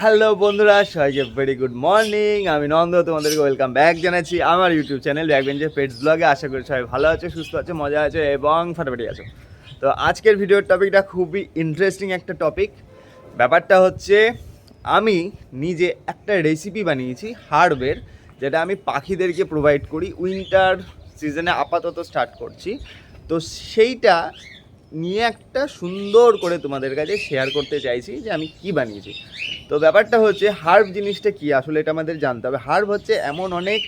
Hello বন্ধুরা সবাইকে very good morning আমি নন্দ, তোমাদেরকে ওয়েলকাম ব্যাক জানাচ্ছি আমার ইউটিউব চ্যানেল ব্যাকবেঞ্চের পেটস ব্লগে আশা করি সবাই ভালো আছে, সুস্থ আছে, মজা আছে এবং ফাটাফাটি আছো। তো আজকের ভিডিওর টপিকটা খুবই ইন্টারেস্টিং একটা টপিক ব্যাপারটা হচ্ছে, আমি নিজে একটা রেসিপি বানিয়েছি, হার্বের, যেটা আমি পাখিদেরকে প্রোভাইড করি। উইন্টার সিজনে আপাতত স্টার্ট করছি। তো সেইটা নিয়ে একটা সুন্দর করে তোমাদের কাছে শেয়ার করতে চাইছি যে আমি কি বানিয়েছি। তো ব্যাপারটা হচ্ছে হার্ব জিনিসটা কি? আসলে এটা আমাদের জানতে হবে। হার্ব হচ্ছে এমন অনেক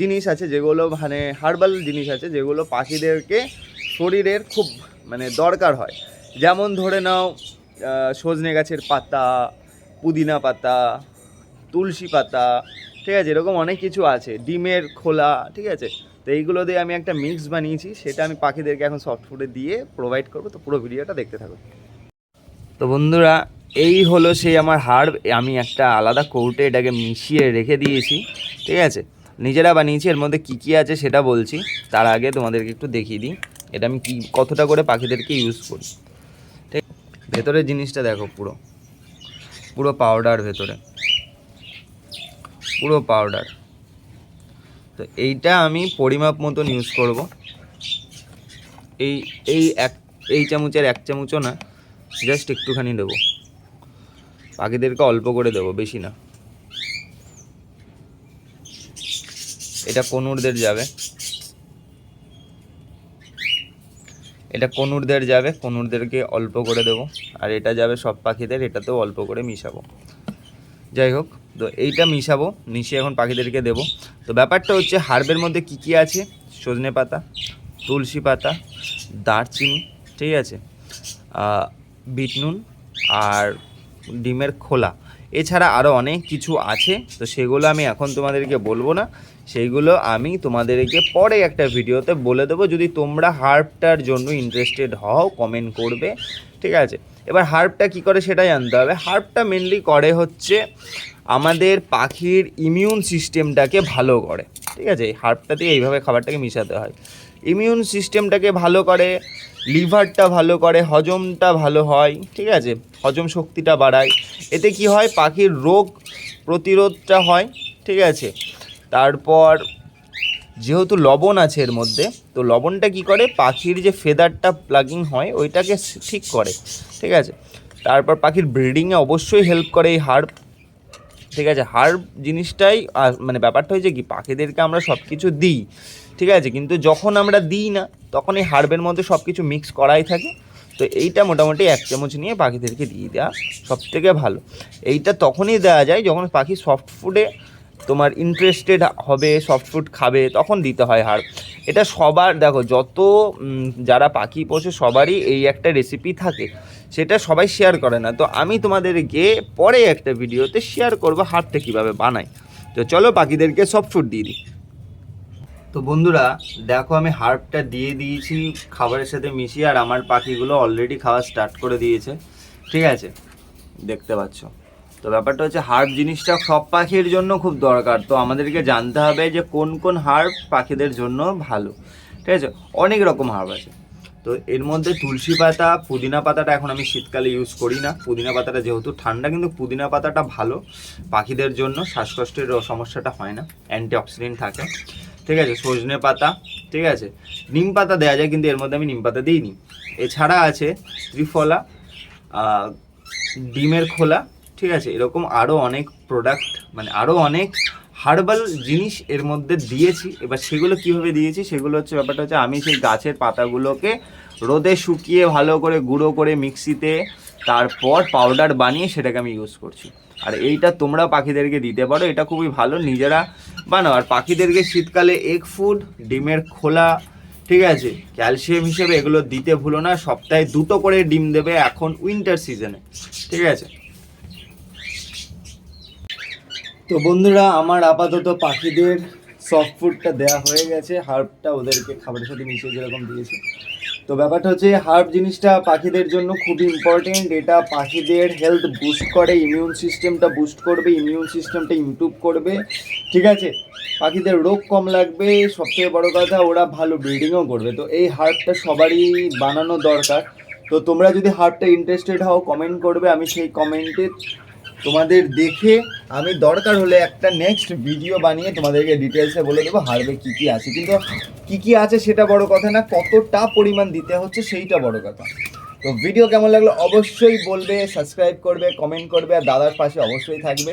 জিনিস আছে যেগুলো মানে হার্বাল জিনিস আছে যেগুলো পাখিদেরকে শরীরের খুব মানে দরকার হয়। যেমন ধরে নাও সজনে গাছের পাতা, পুদিনা পাতা, তুলসী পাতা ঠিক আছে, এরকম অনেক কিছু আছে। ডিমের খোলা, ঠিক আছে? তো এইগুলো দিয়ে আমি একটা মিক্স বানিয়েছি, সেটা আমি পাখিদেরকে এখন সফট ফুডে দিয়ে প্রোভাইড করব। তো পুরো ভিডিওটা দেখতে থাকো তো বন্ধুরা, এই হলো সেই আমার হাড়। আমি একটা আলাদা কৌটে এটাকে মিশিয়ে রেখে দিয়েছি, ঠিক আছে? নিজেরা বানিয়েছি, এর মধ্যে কী কী আছে সেটা বলছি। তার আগে তোমাদেরকে একটু দেখিয়ে দিই, এটা আমি কি, কতটা করে পাখিদেরকে ইউজ করি। ঠিক, ভেতরের জিনিসটা দেখো পুরো। পুরো পাউডার ভেতরে। পুরো পাউডার তো এইটা আমি পরিমাপ মতন ইউজ করব। এই এই এক, এই চামচের এক চামচও না জাস্ট একটুখানি দেবো। পাখিদেরকে অল্প করে দেবো, বেশি না। এটা কনুরদের যাবে। এটা কনুরদের যাবে, কনুরদেরকে অল্প করে দেবো। আর এটা যাবে সব পাখিদের, এটাতেও অল্প করে মিশাবো। যাই হোক, তো এইটা মিশাবো মিশিয়ে এখন পাখিদেরকে দেবো। তো ব্যাপারটা হচ্ছে, হার্বের মধ্যে কি কি আছে? সজনে পাতা, তুলসী পাতা, দারচিনি, ঠিক আছে? বিটনুন বিট নুন আর ডিমের খোলা। এছাড়া আরও অনেক কিছু আছে, তো সেগুলো আমি এখন তোমাদেরকে বলব না। সেইগুলো আমি তোমাদেরকে পরে একটা ভিডিওতে বলে দেবো। যদি তোমরা হার্পটার জন্য ইন্টারেস্টেড হও কমেন্ট করবে, ঠিক আছে? এবার হার্পটা কি করে সেটা জানতে হবে। হার্পটা মেনলি করে হচ্ছে আমাদের পাখির ইমিউন সিস্টেমটাকে ভালো করে, ঠিক আছে? এই হার্বটাতে এইভাবে খাবারটাকে মিশাতে হয়। ইমিউন সিস্টেমটাকে ভালো করে লিভারটা ভালো করে, হজমটা ভালো হয়, ঠিক আছে? হজম শক্তিটা বাড়ায়। এতে কি হয়? পাখির রোগ প্রতিরোধটা হয়, ঠিক আছে? তারপর, যেহেতু লবণ আছে এর মধ্যে, তো লবণটা কি করে? পাখির যে ফেদারটা প্লাগিং হয়, ওইটাকে ঠিক করে, ঠিক আছে? তারপর পাখির ব্রিডিংয়ে অবশ্যই হেল্প করে এই হার্ব ঠিক আছে হার্ব জিনিসটাই মানে ব্যাপারটা হয়েছে কি, পাখিদেরকে আমরা সব কিছু দিই, ঠিক আছে, কিন্তু যখন আমরা দিই না, তখন এই হার্বের মধ্যে সব কিছু মিক্স করাই থাকে, তো এইটা মোটামুটি এক চামচ নিয়ে পাখিদেরকে দিয়ে দেওয়া সব থেকে ভালো। এইটা তখনই দেওয়া যায় যখন পাখি সফট ফুডে তোমার ইন্টারেস্টেড হবে সফট ফুড খাবে, তখন দিতে হয় হাড় এটা সবার, দেখো, যত যারা পাখি পোষে সবারই এই একটা রেসিপি থাকে। সেটা সবাই শেয়ার করে না। তো আমি তোমাদেরকে পরে একটা ভিডিওতে শেয়ার করব হাড়টা কীভাবে বানাই। তো চলো পাখিদেরকে সফট ফুড দিয়ে দিই। তো বন্ধুরা, দেখো আমি হার্বটা দিয়ে দিয়েছি, খাবারের সাথে মিশিয়ে, আর আমার পাখিগুলো অলরেডি খাওয়া স্টার্ট করে দিয়েছে। ঠিক আছে? দেখতে পাচ্ছ? তো ব্যাপারটা হচ্ছে হার্ব জিনিসটা সব পাখির জন্য খুব দরকার। তো আমাদেরকে জানতে হবে যে কোন কোন হার্ব পাখিদের জন্য ভালো। ঠিক আছে? অনেক রকম হার্ব আছে। তো এর মধ্যে তুলসী পাতা, পুদিনা পাতাটা এখন আমি শীতকালে ইউজ করি না। পুদিনা পাতাটা যেহেতু ঠান্ডা, কিন্তু পুদিনা পাতাটা ভালো। পাখিদের জন্য শ্বাসকষ্টের সমস্যাটা হয় না। অ্যান্টি অক্সিডেন্ট থাকে। ঠিক আছে, সজনে পাতা, ঠিক আছে। নিম পাতা দেওয়া যায়, কিন্তু এর মধ্যে আমি নিম পাতা দিইনি। এছাড়া আছে ত্রিফলা ডিমের খোলা, ঠিক আছে। এরকম আরও অনেক প্রোডাক্ট মানে আরও অনেক হার্বাল জিনিস এর মধ্যে দিয়েছি। এবার সেগুলো কীভাবে দিয়েছি, সেগুলো হচ্ছে ব্যাপারটা হচ্ছে আমি সেই গাছের পাতাগুলোকে রোদে শুকিয়ে ভালো করে গুঁড়ো করে মিক্সিতে, তারপর পাউডার বানিয়ে সেটাকে আমি ইউজ করছি। আর এইটা তোমরা পাখিদেরকে দিতে পারো, এটা খুবই ভালো, নিজেরা বানাও। আর পাখিদেরকে শীতকালে এগ ফুড ডিমের খোলা, ঠিক আছে? ক্যালসিয়াম হিসেবে এগুলো দিতে ভুলো না, সপ্তাহে দুটো করে ডিম দেবে এখন উইন্টার সিজনে ঠিক আছে? তো বন্ধুরা, আমার আপাতত পাখিদের সফট ফুডটা দেওয়া হয়ে গেছে। হার্বটা ওদেরকে খাবারের সাথে মিশিয়ে যেরকম দিয়েছে। তো ব্যাপারটা হচ্ছে হার্ব জিনিসটা পাখিদের জন্য খুবই ইম্পর্টেন্ট এটা পাখিদের হেলথ বুস্ট করে ইমিউন সিস্টেমটা বুস্ট করবে ইমিউন সিস্টেমটা ইমপ্রুভ করবে। ঠিক আছে? পাখিদের রোগ কম লাগবে। সবথেকে বড় কথা, ওরা ভালো ব্রিডিংও করবে। তো এই হার্বটা সবারই বানানো দরকার। তো তোমরা যদি হার্বটা ইন্টারেস্টেড হও কমেন্ট করবে। আমি সেই কমেন্টে তোমাদের দেখে আমি দরকার হলে একটা নেক্সট ভিডিও বানিয়ে তোমাদেরকে ডিটেলসে বলে দেবো, হারবে কী কী আছে। কিন্তু কী কী আছে সেটা বড় কথা না, কতটা পরিমাণ দিতে হচ্ছে সেইটা বড় কথা। তো ভিডিও কেমন লাগল অবশ্যই বলবে সাবস্ক্রাইব করবে কমেন্ট করবে, আর দাদার পাশে অবশ্যই থাকবে।